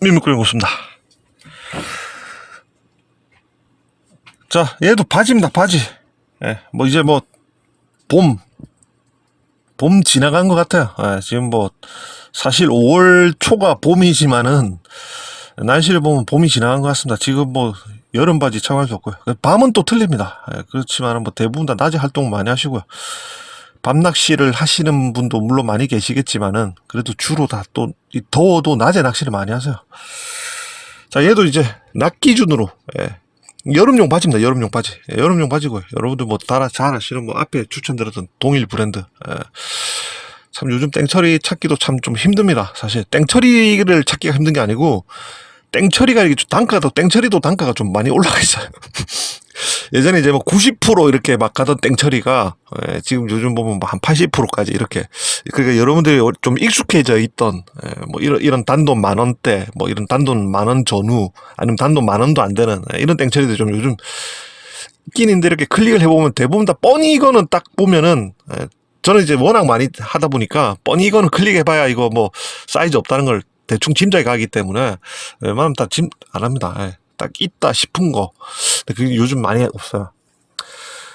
민물고기 먹습니다. 자, 얘도 바지입니다, 바지. 예, 뭐 이제 뭐, 봄, 봄 지나간 것 같아요. 예, 지금 뭐, 사실 5월 초가 봄이지만은, 날씨를 보면 봄이 지나간 것 같습니다. 지금 뭐, 여름 바지 참할 수 없고요. 밤은 또 틀립니다. 예, 그렇지만 뭐 대부분 다 낮에 활동 많이 하시고요. 밤 낚시를 하시는 분도 물론 많이 계시겠지만은 그래도 주로 다 또 더워도 낮에 낚시를 많이 하세요. 자 얘도 이제 낮 기준으로 예. 여름용 바지입니다. 여름용 바지. 예, 여름용 바지고요. 여러분들 뭐 따라 잘 아시는 뭐 앞에 추천드렸던 동일 브랜드. 예. 참 요즘 땡처리 찾기도 참 좀 힘듭니다. 사실 땡처리를 찾기가 힘든 게 아니고 땡처리가 이게 좀 단가도 땡처리도 단가가 좀 많이 올라가 있어요. 예전에 이제 뭐 90% 이렇게 막 가던 땡처리가 예, 지금 요즘 보면 뭐한 80%까지 이렇게 그러니까 여러분들이 좀 익숙해져 있던 예, 뭐 이런 이런 단돈 만 원대 뭐 이런 단돈 만 원 전후 아니면 단돈 만 원도 안 되는 예, 이런 땡처리들 좀 요즘 있는데 이렇게 클릭을 해보면 대부분 다 뻔히 이거는 딱 보면은 예, 저는 이제 워낙 많이 하다 보니까 뻔히 이거는 클릭해봐야 이거 뭐 사이즈 없다는 걸 대충 짐작이 가기 때문에 웬만하면 다 짐 안 합니다. 예. 딱 있다 싶은 거. 근데 그게 요즘 많이 없어요.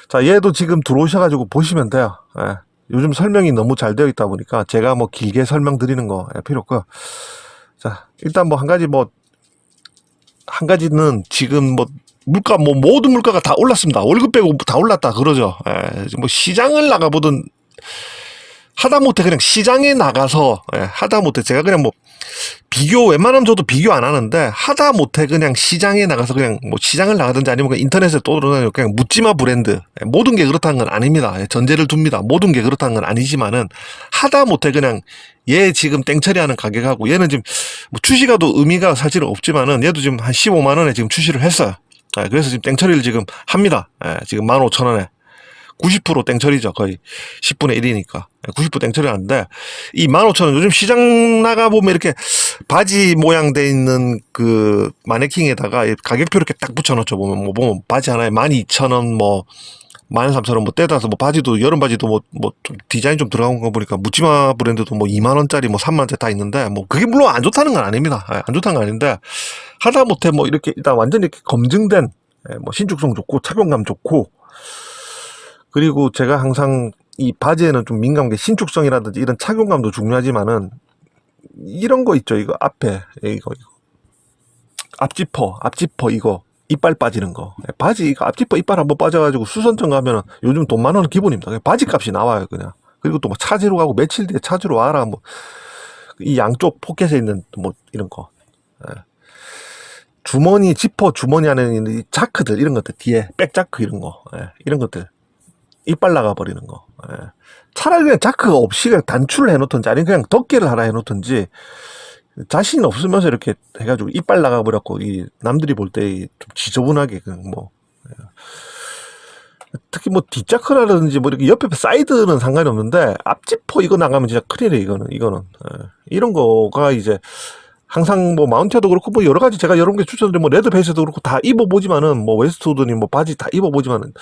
자, 얘도 지금 들어오셔가지고 보시면 돼요. 예. 요즘 설명이 너무 잘 되어 있다 보니까 제가 뭐 길게 설명드리는 거 예, 필요 없고요. 자, 일단 뭐 한 가지 뭐, 한 가지는 지금 뭐, 물가, 뭐, 모든 물가가 다 올랐습니다. 월급 빼고 다 올랐다, 그러죠. 예, 뭐, 시장을 나가보든, 하다못해 그냥 시장에 나가서, 예, 하다못해 제가 그냥 뭐, 비교 웬만하면 저도 비교 안 하는데 하다 못해 그냥 시장에 나가서 그냥 뭐 시장을 나가든지 아니면 그냥 인터넷에 떠돌아다니고 그냥 묻지마 브랜드 예, 모든 게 그렇다는 건 아닙니다. 예, 전제를 둡니다. 모든 게 그렇다는 건 아니지만은 하다 못해 그냥 얘 지금 땡처리 하는 가격하고 얘는 지금 뭐 출시가도 의미가 사실은 없지만은 얘도 지금 한 15만 원에 지금 출시를 했어요. 예, 그래서 지금 땡처리를 지금 합니다. 예, 지금 15,000원에 90% 땡처리죠. 거의 10분의 1이니까. 90% 땡처리 하는데, 이 15,000원, 요즘 시장 나가 보면 이렇게 바지 모양 돼 있는 그 마네킹에다가 이 가격표 이렇게 딱 붙여 놓죠. 보면, 뭐, 보면 바지 하나에 12,000원, 뭐, 13,000원 뭐 떼다서 뭐 바지도, 여름 바지도 뭐, 뭐, 좀 디자인 좀 들어간 거 보니까 묻지마 브랜드도 뭐 2만 원짜리 뭐 3만 원짜리 다 있는데, 뭐, 그게 물론 안 좋다는 건 아닙니다. 예, 안 좋다는 건 아닌데, 하다 못해 뭐 이렇게 일단 완전 이렇게 검증된, 예, 뭐 신축성 좋고, 착용감 좋고, 그리고 제가 항상 이 바지에는 좀 민감한 게 신축성이라든지 이런 착용감도 중요하지만은 이런 거 있죠. 이거 앞에 이거 이거 앞지퍼 앞지퍼 이거 이빨 빠지는 거 예, 바지 앞지퍼 이빨 한번 빠져가지고 수선점 가면은 요즘 돈 만 원은 기본입니다. 바지 값이 나와요 그냥. 그리고 또 뭐 차지로 가고 며칠 뒤에 차지로 와라 뭐 이 양쪽 포켓에 있는 뭐 이런 거 예. 주머니 지퍼 주머니 안에 있는 이 자크들 이런 것들 뒤에 백자크 이런 거 예, 이런 것들 이빨 나가버리는 거. 예. 차라리 그냥 자크가 없이 그냥 단추를 해놓든지 아니면 그냥 덮개를 하나 해놓든지 자신 없으면서 이렇게 해가지고 이빨 나가버렸고 이 남들이 볼 때 좀 지저분하게 그냥 뭐 예. 특히 뭐 뒷자크라든지 뭐 이렇게 옆에 사이드는 상관이 없는데 앞지퍼 이거 나가면 진짜 큰일이에요 이거는 이거는 예. 이런 거가 이제 항상 뭐 마운티아도 그렇고 뭐 여러 가지 제가 여러 개 추천드린 뭐 레드 베이스도 그렇고 다 입어보지만은 뭐 웨스트우드니 뭐 바지 다 입어보지만은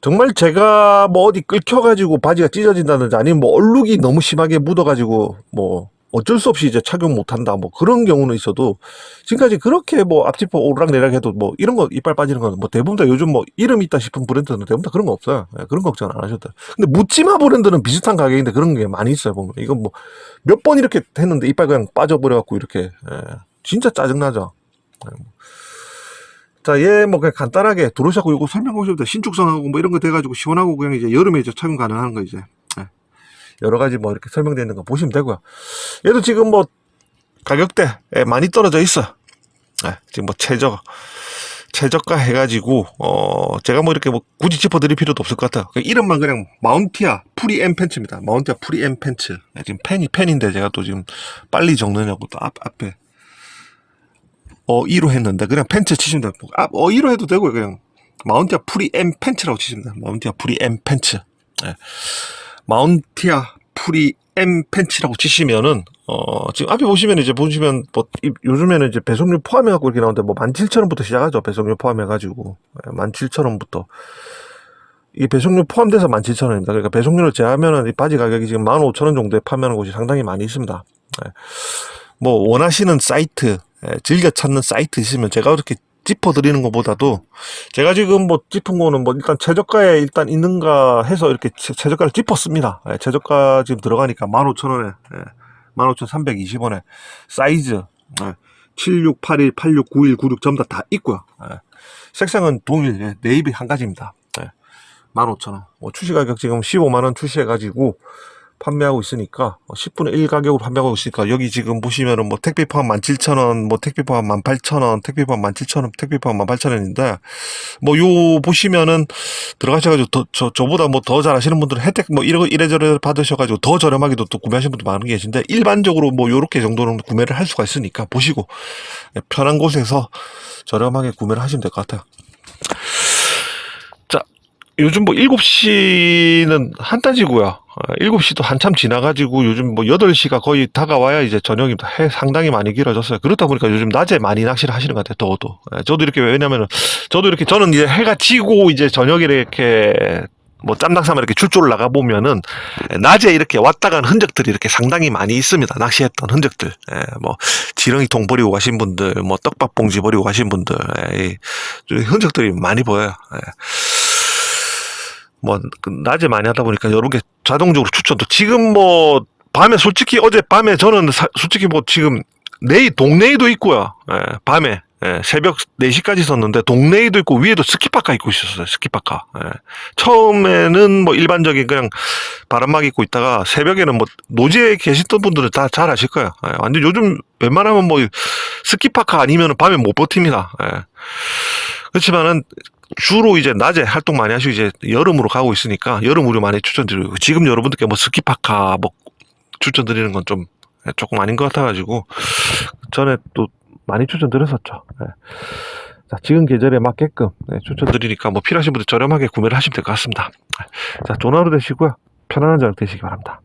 정말 제가 뭐 어디 끌켜가지고 바지가 찢어진다든지 아니면 뭐 얼룩이 너무 심하게 묻어가지고 뭐 어쩔 수 없이 이제 착용 못한다 뭐 그런 경우는 있어도 지금까지 그렇게 뭐 앞지퍼 오르락내락 해도 뭐 이런 거 이빨 빠지는 거는 뭐 대부분 다 요즘 뭐 이름 있다 싶은 브랜드는 대부분 다 그런 거 없어요. 예, 그런 걱정 안 하셔도 근데 묻지마 브랜드는 비슷한 가격인데 그런 게 많이 있어요 보면. 이건 뭐 몇 번 이렇게 했는데 이빨 그냥 빠져버려 갖고 이렇게 예, 진짜 짜증나죠. 예, 뭐. 자, 얘 뭐 그냥 간단하게 들어오셨고 이거 설명하셔도 돼요. 신축성하고 뭐 이런 거 돼가지고 시원하고 그냥 이제 여름에 이제 착용 가능한 거 이제 예. 여러 가지 뭐 이렇게 설명되어 있는 거 보시면 되고요. 얘도 지금 뭐 가격대 예, 많이 떨어져 있어. 예, 지금 뭐 최저 최저가 해가지고 어 제가 뭐 이렇게 뭐 굳이 짚어드릴 필요도 없을 것 같아요. 이름만 그냥 마운티아 프리엠 팬츠입니다. 마운티아 프리엠 팬츠. 예, 지금 펜이 펜인데 제가 또 지금 빨리 적느냐고 또 앞, 앞에 어 2로 했는데 그냥 팬츠 치시면 돼요. 아, 어 2로 해도 되고요. 그냥 마운티아 프리엠 팬츠라고 치시면 돼요. 마운티아 프리엠 팬츠. 예. 마운티아 프리엠 팬츠라고 치시면은 어 지금 앞에 보시면 이제 보시면 뭐 이- 요즘에는 이제 배송료 포함해 갖고 이렇게 나오는데 뭐 17,000원부터 시작하죠. 배송료 포함해 가지고 17,000원부터 이게 배송료 포함돼서 17,000원입니다. 그러니까 배송료를 제하면은 이 바지 가격이 지금 15,000원 정도에 판매하는 곳이 상당히 많이 있습니다. 예. 뭐 원하시는 사이트 예, 즐겨 찾는 사이트 있으면 제가 그렇게 짚어드리는 것보다도 제가 지금 뭐 짚은 거는 뭐 일단 최저가에 일단 있는가 해서 이렇게 최- 최저가를 짚었습니다. 예, 최저가 지금 들어가니까 15,000원에, 예, 15,320원에 사이즈, 예, 76, 81, 86, 91, 96 전부 다 다 있고요. 예. 색상은 동일, 예, 네이비 한 가지입니다. 예, 15,000원. 뭐 출시 가격 지금 15만 원 출시해 가지고 판매하고 있으니까 10분의 1 가격으로 판매하고 있으니까 여기 지금 보시면은 뭐 택배 포함 17,000원, 뭐 택배 포함 18,000원, 택배 포함 17,000원, 택배 포함 18,000원인데 뭐 요 보시면은 들어가셔 가지고 더, 저, 저보다 뭐 더 잘하시는 분들은 혜택 뭐 이러, 이래저래 받으셔 가지고 더 저렴하게도 또 구매하시는 분들 많은 계신데 일반적으로 뭐 요렇게 정도는 구매를 할 수가 있으니까 보시고 편한 곳에서 저렴하게 구매를 하시면 될 것 같아요. 자, 요즘 뭐 7시는 한따지고요. 어, 7시도 한참 지나가지고 요즘 뭐 8시가 거의 다가와야 이제 저녁입니다. 해 상당히 많이 길어졌어요. 그렇다 보니까 요즘 낮에 많이 낚시를 하시는 것 같아요. 더워도. 예, 저도 이렇게 왜냐면은 저도 이렇게 저는 이제 해가 지고 이제 저녁에 이렇게 뭐 짬낚삼을 이렇게 출조를 나가 보면은 낮에 이렇게 왔다 간 흔적들이 이렇게 상당히 많이 있습니다. 낚시했던 흔적들. 예, 뭐 지렁이 통 버리고 가신 분들, 뭐 떡밥 봉지 버리고 가신 분들, 예, 이 흔적들이 많이 보여요. 예. 뭐, 그 낮에 많이 하다 보니까 여러 개 자동적으로 추천도. 지금 뭐, 밤에 솔직히 어제 밤에 저는 사- 솔직히 뭐 지금 내일 동네에도 있고요. 예, 밤에. 예, 새벽 4시까지 있었는데 동네에도 있고 위에도 스키파카 입고 있었어요. 스키파카. 예. 처음에는 뭐 일반적인 그냥 바람막 입고 있다가 새벽에는 뭐 노지에 계셨던 분들은 다 잘 아실 거예요. 예, 완전 요즘 웬만하면 뭐 스키파카 아니면 밤에 못 버팁니다. 예. 그렇지만은 주로 이제 낮에 활동 많이 하시고 이제 여름으로 가고 있으니까 여름 우류 많이 추천드리고 지금 여러분들께 뭐 스키파카 뭐 추천드리는 건 좀 조금 아닌 것 같아가지고 전에 또 많이 추천드렸었죠. 예. 자, 지금 계절에 맞게끔 네, 추천드리니까 뭐 필요하신 분들 저렴하게 구매를 하시면 될 것 같습니다. 자, 좋은 하루 되시고요. 편안한 저녁 되시기 바랍니다.